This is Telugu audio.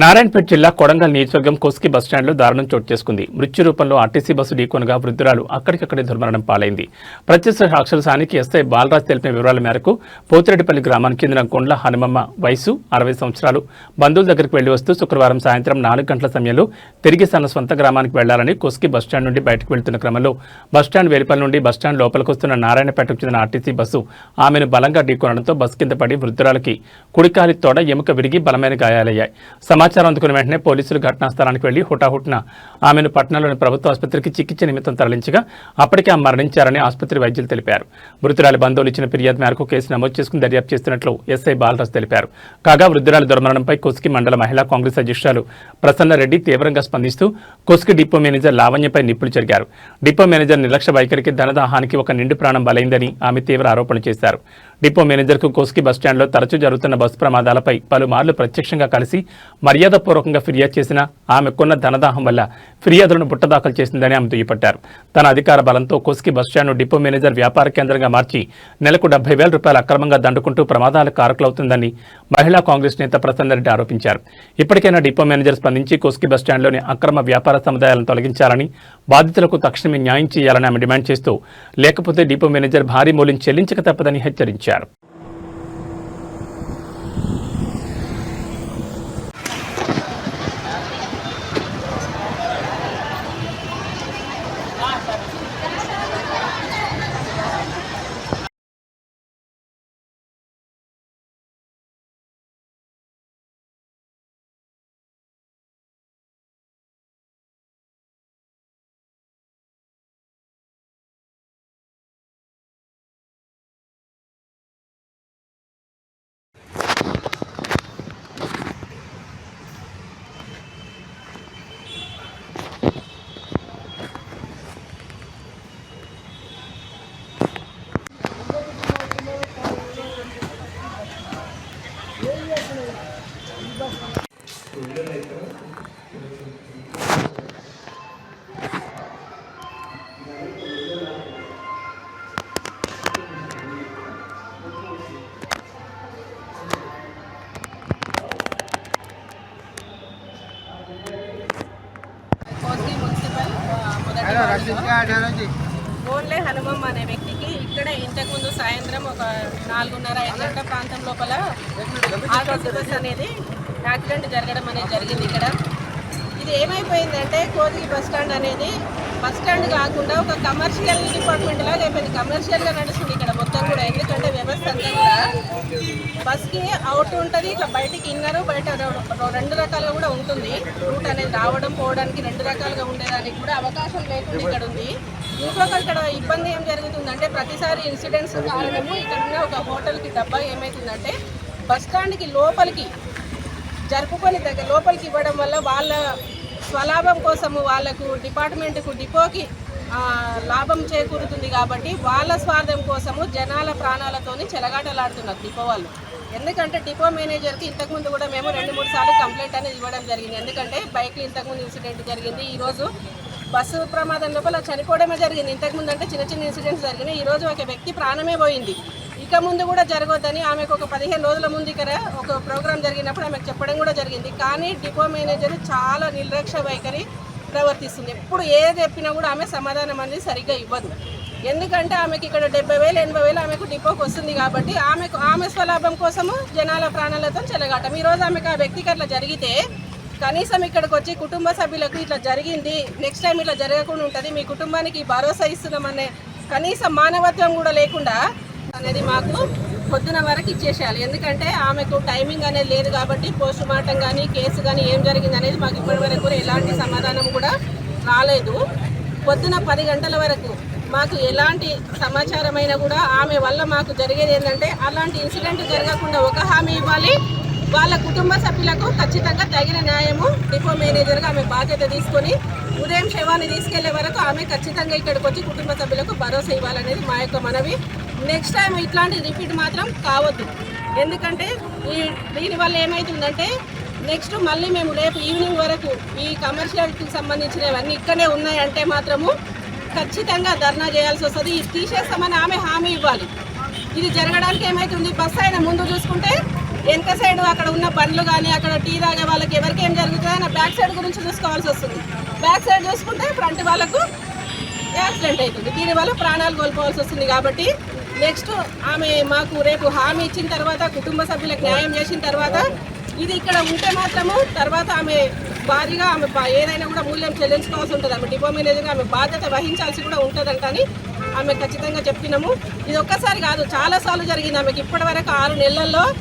నారాయణపేట జిల్లా కొడంగల్ నియోజకవర్గం కోస్కి బస్టాండ్లో దారుణం చోటు చేసుకుంది. మృత్యు రూపంలో ఆర్టీసీ బస్సు ఢీకొనగా వృద్ధురాలు అక్కడికక్కడే దుర్మరణం పాలైంది. ప్రత్యక్ష సాక్షుల సానికి ఎస్ఐ బాలరాజ్ తెలిపిన వివరాల మేరకు పోతిరెడ్డిపల్లి గ్రామానికి చెందిన కొండ్ల హనుమమ్మ వయసు అరవై సంవత్సరాలు. బంధువుల దగ్గరికి వెళ్ళి వస్తూ శుక్రవారం సాయంత్రం నాలుగు గంటల సమయంలో తిరిగి తన సొంత గ్రామానికి వెళ్ళాలని కోస్కి బస్టాండ్ నుండి బయటకు వెళ్తున్న క్రమంలో బస్టాండ్ వెలుపల నుండి బస్టాండ్ లోపలికి వస్తున్న నారాయణపేటకు చెందిన ఆర్టీసీ బస్సు ఆమెను బలంగా ఢీకొనడంతో బస్సు కింద పడి వృద్ధురాలకి కుడికాలి తోడ ఎముక విరిగి బలమైన గాయాలయ్యాయి. సమాచారం అందుకున్న వెంటనే పోలీసులు ఘటనా స్థలానికి వెళ్ళి హుటాహుటిన ఆమెను పట్టణంలోని ప్రభుత్వ ఆసుపత్రికి చికిత్స నిమిత్తం తరలించగా అప్పటికే ఆమె మరణించారని ఆసుపత్రి వైద్యులు తెలిపారు. మృతురాలి బంధువులు ఇచ్చిన ఫిర్యాదు మేరకు కేసు నమోదు చేసుకుని దర్యాప్తు చేస్తున్నట్లు ఎస్ఐ బాలరాజ్ తెలిపారు. కాగా వృద్ధురాలి దుర్మరణంపై కొస్కి మండల మహిళా కాంగ్రెస్ అధ్యక్షురాలు ప్రసన్నరెడ్డి తీవ్రంగా స్పందిస్తూ కొస్కి డిపో మేనేజర్ లావణ్యపై నిప్పులు జరిగారు డిపో మేనేజర్ నిర్లక్ష్య వైఖరికి ధనదాహానికి ఒక నిండు ప్రాణం బలైందని ఆమె తీవ్ర ఆరోపణలు చేశారు. డిపో మేనేజర్కు కోస్కి బస్టాండ్లో తరచూ జరుగుతున్న బస్సు ప్రమాదాలపై పలుమార్లు ప్రత్యక్షంగా కలిసి మర్యాదపూర్వకంగా ఫిర్యాదు చేసిన ఆమెకున్న ధనదాహం వల్ల ఫిర్యాదులను బుట్టదాఖలు చేసిందని ఆమె దుయ్యపట్టారు తన అధికార బలంతో కోస్కి బస్టాండ్ను డిపో మేనేజర్ వ్యాపార కేంద్రంగా మార్చి నెలకు డెబ్బై వేల రూపాయలు అక్రమంగా దండుకుంటూ ప్రమాదాలకు కారకులవుతుందని మహిళా కాంగ్రెస్ నేత ప్రసన్నరెడ్డి ఆరోపించారు. ఇప్పటికైనా డిపో మేనేజర్ స్పందించి కోస్కి బస్టాండ్లోని అక్రమ వ్యాపార సముదాయాలను తొలగించాలని బాధితులకు తక్షణమే న్యాయం చేయాలని ఆమె డిమాండ్ చేస్తూ లేకపోతే డిపో మేనేజర్ భారీ మూల్యం చెల్లించక తప్పదని హెచ్చరించారు. Adam. ఓన్లే హనుమమ్మ అనే వ్యక్తికి ఇక్కడే ఇంతకుముందు సాయంత్రం ఒక నాలుగున్నర ఐదు గంటల ప్రాంతం లోపల. ఆర్టీసీ బస్ అనేది యాక్సిడెంట్ జరగడం అనేది జరిగింది ఇక్కడ. ఇది ఏమైపోయిందంటే కోదిగి బస్ స్టాండ్ అనేది బస్ స్టాండ్ కాకుండా ఒక కమర్షియల్ డిపార్ట్మెంట్ లాగా అయిపోయింది. కమర్షియల్గా నడుస్తుంది ఇక్కడ కూడా. ఎందుకంటే వ్యవస్థ అంతా కూడా బస్కి అవుట్ ఉంటుంది ఇట్లా బయటికి ఇన్నరు బయట రెండు రకాలుగా కూడా ఉంటుంది. రూట్ అనేది రావడం పోవడానికి రెండు రకాలుగా ఉండేదానికి కూడా అవకాశం లేకుండా ఇక్కడ ఉంది. ఇంకొక ఇక్కడ ఇబ్బంది ఏం జరుగుతుందంటే ప్రతిసారి ఇన్సిడెంట్స్ కారణము ఇక్కడ ఉన్న ఒక హోటల్కి డబ్బా ఏమవుతుందంటే బస్ స్టాండ్కి లోపలికి జరుపుకొని దగ్గర లోపలికి ఇవ్వడం వల్ల వాళ్ళ స్వలాభం కోసము వాళ్ళకు డిపార్ట్మెంట్కు డిపోకి లాభం చేకూరుతుంది కాబట్టి వాళ్ళ స్వార్థం కోసము జనాల ప్రాణాలతోని చెలగాటలాడుతున్నారు డిపో వాళ్ళు. ఎందుకంటే డిపో మేనేజర్కి ఇంతకుముందు కూడా మేము రెండు మూడు సార్లు కంప్లైంట్ అనేది ఇవ్వడం జరిగింది. ఎందుకంటే బైక్లు ఇంతకుముందు ఇన్సిడెంట్ జరిగింది. ఈరోజు బస్సు ప్రమాదం లోపల చనిపోవడమే జరిగింది. ఇంతకుముందు అంటే చిన్న చిన్న ఇన్సిడెంట్స్ జరిగినాయి. ఈరోజు ఒక వ్యక్తి ప్రాణమే పోయింది. ఇక ముందు కూడా జరగొద్దని ఆమెకు ఒక పదిహేను రోజుల ముందు ఇక్కడ ఒక ప్రోగ్రామ్ జరిగినప్పుడు ఆమెకు చెప్పడం కూడా జరిగింది. కానీ డిపో మేనేజర్ చాలా నిర్లక్ష్య వైఖరి. ప్రవర్తిస్తుంది. ఎప్పుడు ఏది చెప్పినా కూడా ఆమె సమాధానం అనేది సరిగ్గా ఇవ్వదు. ఎందుకంటే ఆమెకి ఇక్కడ డెబ్బై వేలు ఎనభై వేలు ఆమెకు డిపోకి వస్తుంది కాబట్టి ఆమెకు ఆమె స్వలాభం కోసము జనాల ప్రాణాలతో చెలగాటం. ఈరోజు ఆమెకు ఆ వ్యక్తికి అట్లా జరిగితే కనీసం ఇక్కడికి వచ్చి కుటుంబ సభ్యులకు ఇట్లా జరిగింది నెక్స్ట్ టైం ఇట్లా జరగకుండా ఉంటుంది మీ కుటుంబానికి భరోసా ఇస్తున్నామనే కనీసం మానవత్వం కూడా లేకుండా అనేది మాకు పొద్దున వరకు ఇచ్చేసేయాలి. ఎందుకంటే ఆమెకు టైమింగ్ అనేది లేదు కాబట్టి పోస్ట్ మార్టం కానీ కేసు కానీ ఏం జరిగింది అనేది మాకు ఇప్పటి వరకు కూడా ఎలాంటి సమాధానం కూడా రాలేదు. పొద్దున పది గంటల వరకు మాకు ఎలాంటి సమాచారం అయినా కూడా ఆమె వల్ల మాకు జరిగేది ఏంటంటే అలాంటి ఇన్సిడెంట్ జరగకుండా ఒక హామీ ఇవ్వాలి. వాళ్ళ కుటుంబ సభ్యులకు ఖచ్చితంగా తగిన న్యాయము డిపో మేనేజర్గా ఆమె బాధ్యత తీసుకొని ఉదయం శవాన్ని తీసుకెళ్ళే వరకు ఆమె ఖచ్చితంగా ఇక్కడికి వచ్చి కుటుంబ సభ్యులకు భరోసా ఇవ్వాలనేది మా యొక్క మనవి. నెక్స్ట్ టైం ఇట్లాంటి రిపీట్ మాత్రం కావద్దు. ఎందుకంటే ఈ దీనివల్ల ఏమవుతుందంటే నెక్స్ట్ మళ్ళీ మేము రేపు ఈవినింగ్ వరకు ఈ కమర్షియల్కి సంబంధించినవన్నీ ఇక్కడే ఉన్నాయంటే మాత్రము ఖచ్చితంగా ధర్నా చేయాల్సి వస్తుంది. ఇది తీసేస్తామని ఆమె హామీ ఇవ్వాలి. ఇది జరగడానికి ఏమవుతుంది బస్సు అయినా ముందు చూసుకుంటే ఎంత సైడ్ అక్కడ ఉన్న బండ్లు కానీ అక్కడ టీ తాగే వాళ్ళకి ఎవరికి ఏం జరుగుతుంది అని బ్యాక్ సైడ్ గురించి చూసుకోవాల్సి వస్తుంది. బ్యాక్ సైడ్ చూసుకుంటే ఫ్రంట్ వాళ్ళకు యాక్సిడెంట్ అవుతుంది. దీనివల్ల ప్రాణాలు కోల్పోవాల్సి వస్తుంది కాబట్టి నెక్స్ట్ ఆమె మాకు రేపు హామీ ఇచ్చిన తర్వాత కుటుంబ సభ్యులకు న్యాయం చేసిన తర్వాత ఇది ఇక్కడ ఉంటే మాత్రము తర్వాత ఆమె భారీగా ఆమె ఏదైనా కూడా మూల్యం చెల్లించుకోవాల్సి ఉంటుంది. ఆమె డిపో మేనేజర్గా ఆమె బాధ్యత వహించాల్సి కూడా ఉంటుందంటని ఆమె ఖచ్చితంగా చెప్పినాము. ఇది ఒక్కసారి కాదు చాలా సార్లు జరిగింది. ఆమెకి ఇప్పటి వరకు ఆరు నెలల్లో